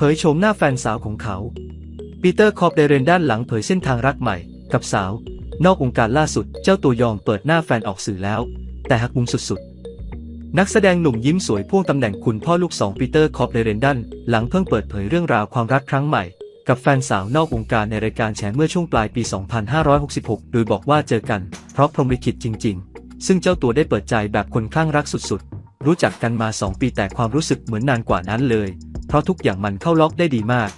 เผยโฉมหน้าแฟนสาวของเขา ปีเตอร์คอปเดเรนด้านหลังเผยเส้นทางรักใหม่ กับสาว นอกวงการล่าสุดเจ้าตัวยอมเปิดหน้าแฟนออกสื่อแล้ว แต่หักมุมสุดๆ นักแสดงหนุ่มยิ้มสวยพ่วงตำแหน่งคุณพ่อลูกสองปีเตอร์คอปเดเรนดันหลังเพิ่งเปิดเผยเรื่องราวความรักครั้งใหม่ กับแฟนสาวนอกวงการในรายการแฉเมื่อช่วงปลายปี 2566 โดยบอกว่าเจอกัน เพราะพรหมลิขิตจริง ๆ ซึ่งเจ้าตัวได้เปิดใจแบบคนคลั่งรักสุดๆ รู้จักกันมา 2 ปีแต่ความรู้สึกเหมือนนานกว่านั้นเลย เพราะทุกอย่างมันเข้าล็อกได้ดีมาก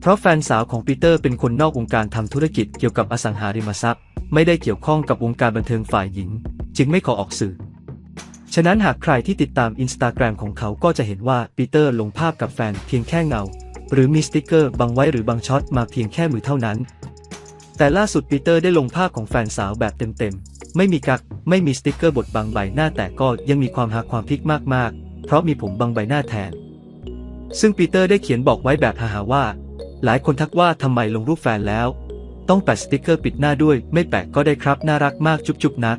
เพราะแฟนสาวของปีเตอร์เป็นคนนอกวงการทำธุรกิจเกี่ยวกับอสังหาริมทรัพย์ ไม่ได้เกี่ยวข้องกับวงการบันเทิงฝ่ายหญิง จึงไม่ขอออกสื่อ ฉะนั้นหากใครที่ติดตามอินสตาแกรมของเขาก็จะเห็นว่าปีเตอร์ลงภาพกับแฟนเพียงแค่เงา หรือมีสติกเกอร์บังไว้หรือบางช็อตมาเพียงแค่มือเท่านั้น แต่ล่าสุดปีเตอร์ได้ลงภาพของแฟนสาวแบบเต็มๆไม่มีกักไม่มีสติกเกอร์บดบังใบหน้าแต่ก็ยังมีความหาความพลิกมากๆ เพราะมีผมบังใบหน้าแทน ซึ่งปีเตอร์ได้เขียนบอกไว้แบบฮาๆว่า หลายคนทักว่าทำไมลงรูปแฟนแล้ว ต้องแปะสติกเกอร์ปิดหน้าด้วย ไม่แปะก็ได้ครับน่ารักมากจุ๊บๆนะ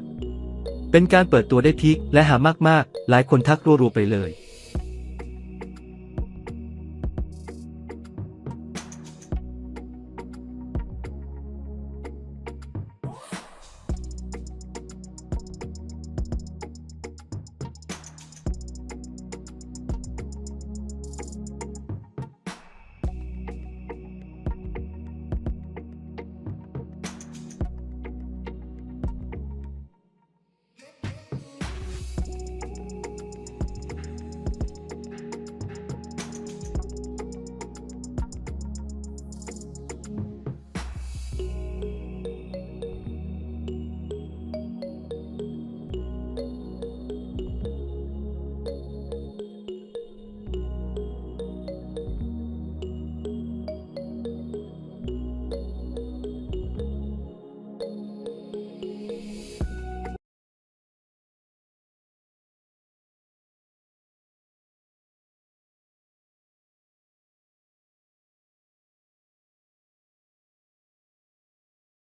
เป็นการเปิดตัวได้พีคและหามากๆ หลายคนทักรัวๆไปเลย